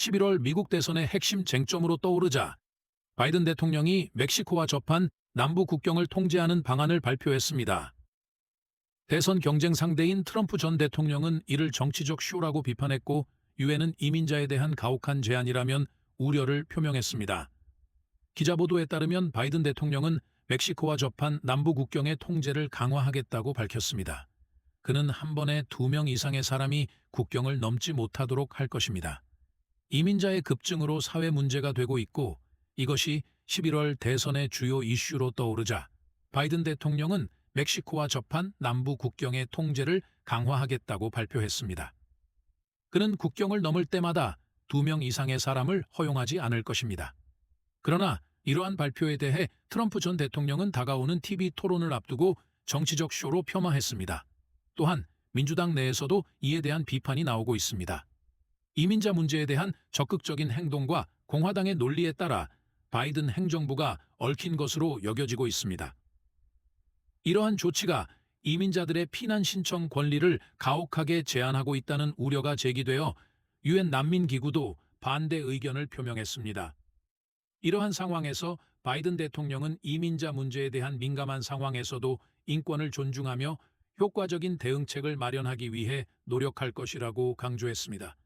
11월 미국 대선의 핵심 쟁점으로 떠오르자 바이든 대통령이 멕시코와 접한 남부 국경을 통제하는 방안을 발표했습니다. 대선 경쟁 상대인 트럼프 전 대통령은 이를 정치적 쇼라고 비판했고 유엔은 이민자에 대한 가혹한 제안이라면 우려를 표명했습니다. 기자 보도에 따르면 바이든 대통령은 멕시코와 접한 남부 국경의 통제를 강화하겠다고 밝혔습니다. 그는 한 번에 두 명 이상의 사람이 국경을 넘지 못하도록 할 것입니다. 이민자의 급증으로 사회 문제가 되고 있고 이것이 11월 대선의 주요 이슈로 떠오르자 바이든 대통령은 멕시코와 접한 남부 국경의 통제를 강화하겠다고 발표했습니다. 그는 국경을 넘을 때마다 두명 이상의 사람을 허용하지 않을 것입니다. 그러나 이러한 발표에 대해 트럼프 전 대통령은 다가오는 TV 토론을 앞두고 정치적 쇼로 폄하했습니다. 또한 민주당 내에서도 이에 대한 비판이 나오고 있습니다. 이민자 문제에 대한 적극적인 행동과 공화당의 논리에 따라 바이든 행정부가 얽힌 것으로 여겨지고 있습니다. 이러한 조치가 이민자들의 피난 신청 권리를 가혹하게 제한하고 있다는 우려가 제기되어 유엔 난민기구도 반대 의견을 표명했습니다. 이러한 상황에서 바이든 대통령은 이민자 문제에 대한 민감한 상황에서도 인권을 존중하며 효과적인 대응책을 마련하기 위해 노력할 것이라고 강조했습니다.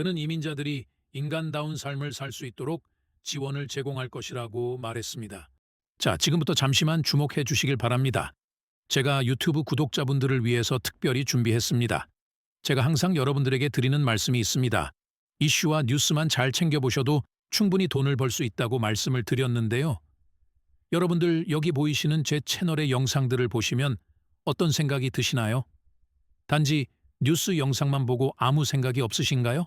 그는 이민자들이 인간다운 삶을 살 수 있도록 지원을 제공할 것이라고 말했습니다. 자, 지금부터 잠시만 주목해 주시길 바랍니다. 제가 유튜브 구독자분들을 위해서 특별히 준비했습니다. 제가 항상 여러분들에게 드리는 말씀이 있습니다. 이슈와 뉴스만 잘 챙겨보셔도 충분히 돈을 벌 수 있다고 말씀을 드렸는데요. 여러분들 여기 보이시는 제 채널의 영상들을 보시면 어떤 생각이 드시나요? 단지 뉴스 영상만 보고 아무 생각이 없으신가요?